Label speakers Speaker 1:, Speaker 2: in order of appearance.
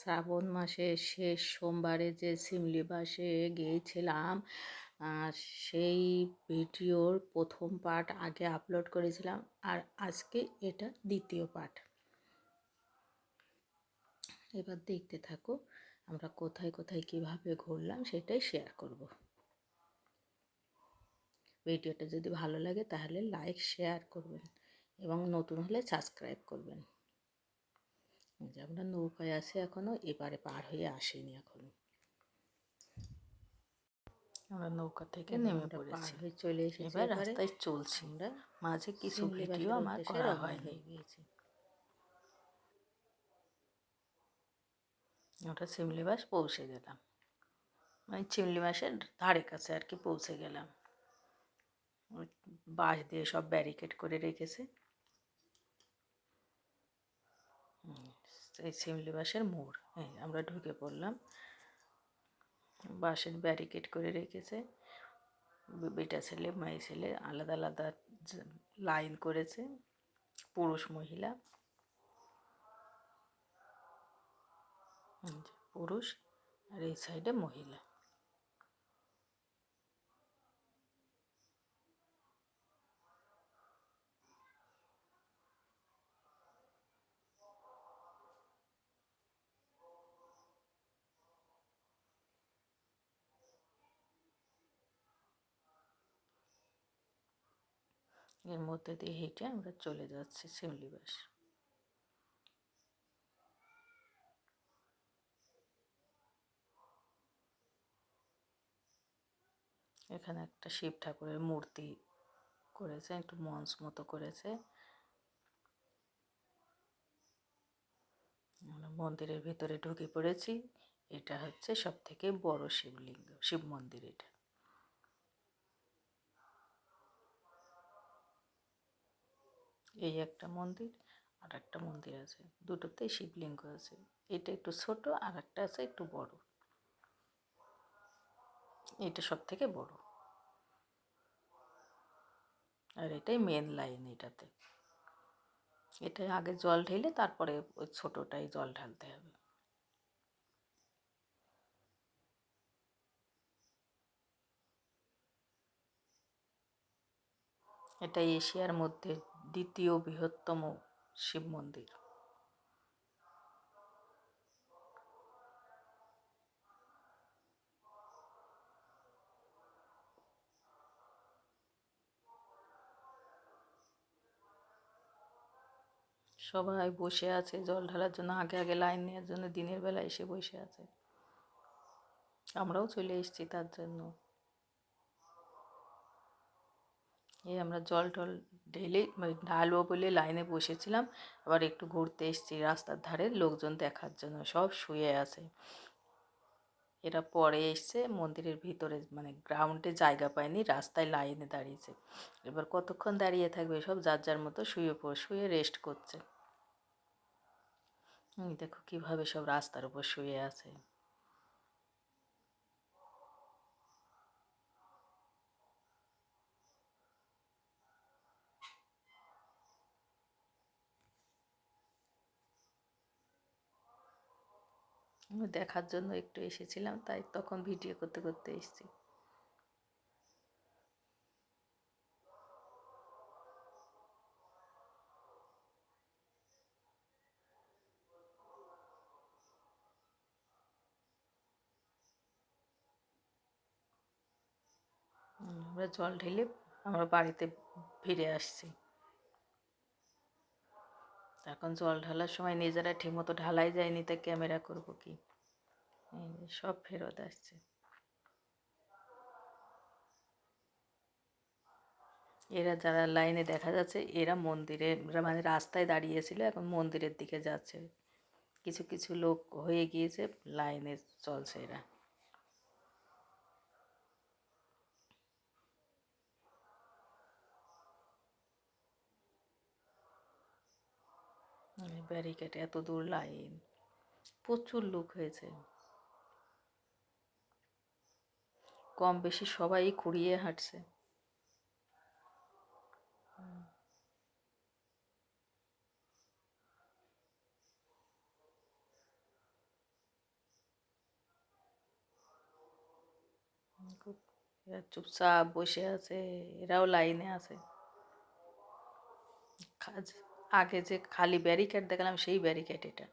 Speaker 1: শ্রাবণ মাসের শেষ সোমবারে যে সিমলিবাসে গিয়েছিলাম সেই ভিডিওর প্রথম পার্ট আগে আপলোড করেছিলাম আর আজকে এটা দ্বিতীয় পার্ট। এবার দেখতে থাকো আমরা কোথায় কোথায় কীভাবে ঘুরলাম সেটাই শেয়ার করব। ভিডিওটা যদি ভালো লাগে তাহলে লাইক শেয়ার করবেন এবং নতুন হলে সাবস্ক্রাইব করবেন। যে আমরা নৌকায় আছে এখনও এবারে পার হয়ে আসেনি এখনও। আমরা নৌকা থেকে নেমে পড়েছি।
Speaker 2: হয়ে চলে এসেছি
Speaker 1: এবার রাস্তায় চলছি। আমরা মাঝে কিছু ভিডিও আমার করা হয়নি।
Speaker 2: গিয়েছি।
Speaker 1: ওটা শিমলিবাস পৌঁছে গেলাম। মানে চিমলিবাসের ধারে কাছে আর কি পৌঁছে গেলাম। বাঁশ দিয়ে সব ব্যারিকেড করে রেখেছে। এই শিমলি বাসের মোড়। হ্যাঁ আমরা ঢুকে পড়লাম। বাঁশের ব্যারিকেড করে রেখেছে। বেটা ছেলে মেয়ে ছেলে আলাদা আলাদা লাইন করেছে। পুরুষ, মহিলা। পুরুষ আর এই সাইডে মহিলা। এর মধ্যে দিয়ে হেঁটে আমরা চলে যাচ্ছি শিমলিবাস এখানে একটা শিব ঠাকুরের মূর্তি করেছে, একটু মঞ্চ মতো করেছে। মন্দিরের ভিতরে ঢুকে পড়েছি। এটা হচ্ছে সব থেকে বড় শিবলিঙ্গ, শিব মন্দির এটা। এই একটা মন্দির আর একটা মন্দির আছে। দুটোতেই শিবলিঙ্গ আছে। এটা একটু ছোট আর একটা আছে একটু বড়। এটা সব থেকে বড়। আর এটাই মেন লাইন এটাতে। এটা আগে জল ঢেলে তারপরে ওই ছোটোটাই জল ঢালতে হবে। এটা এশিয়ার মধ্যে দ্বিতীয় বৃহত্তম শিব মন্দির। সবাই বসে আছে, জল ঢালার জন্য, আগে আগে লাইন নেওয়ার জন্য, দিনের বেলা এসে বসে আছে। আমরাও চলে এসেছি তার জন্য। এই আমরা জল টল ঢেলে মানে ঢালবো বলে লাইনে বসেছিলাম। আবার একটু ঘুরতে এসেছি রাস্তার ধারে, লোকজন দেখার জন্য সব শুয়ে আছে। এরা পরে এসছে, মন্দিরের ভিতরে মানে গ্রাউন্ডে জায়গা পায়নি, রাস্তায় লাইনে দাঁড়িয়েছে। এবার কতক্ষণ দাঁড়িয়ে থাকবে সব যার যার মতো শুয়ে শুয়ে রেস্ট করছে। দেখো কীভাবে সব রাস্তার উপর শুয়ে আছে। দেখার জন্য একটু এসেছিলাম, তাই তখন ভিডিও করতে করতে এসেছি। আমরা জল ঢেলে আমরা বাড়িতে ফিরে আসছি। এখন জল ঢালার সময় নিজেরা ঠিকমতো ঢালাই যায়নি তা ক্যামেরা করব কি? সব ফেরত আসছে। এরা যারা লাইনে দেখা যাচ্ছে, এরা মন্দিরে মানে রাস্তায় দাঁড়িয়েছিল এখন মন্দিরের দিকে যাচ্ছে। কিছু কিছু লোক হয়ে গিয়েছে, লাইনে চলছে এরা। মানে ব্যারিকেড এত দূর লাইন প্রচুর লোক হয়েছে। কম বেশি সবাই কুড়িয়ে হাঁটছে। চুপচাপ বসে আছে, এরাও লাইনে আছে। খাজ আগে যে খালি ব্যারিকেড দেখালাম সেই ব্যারিকেড এটা।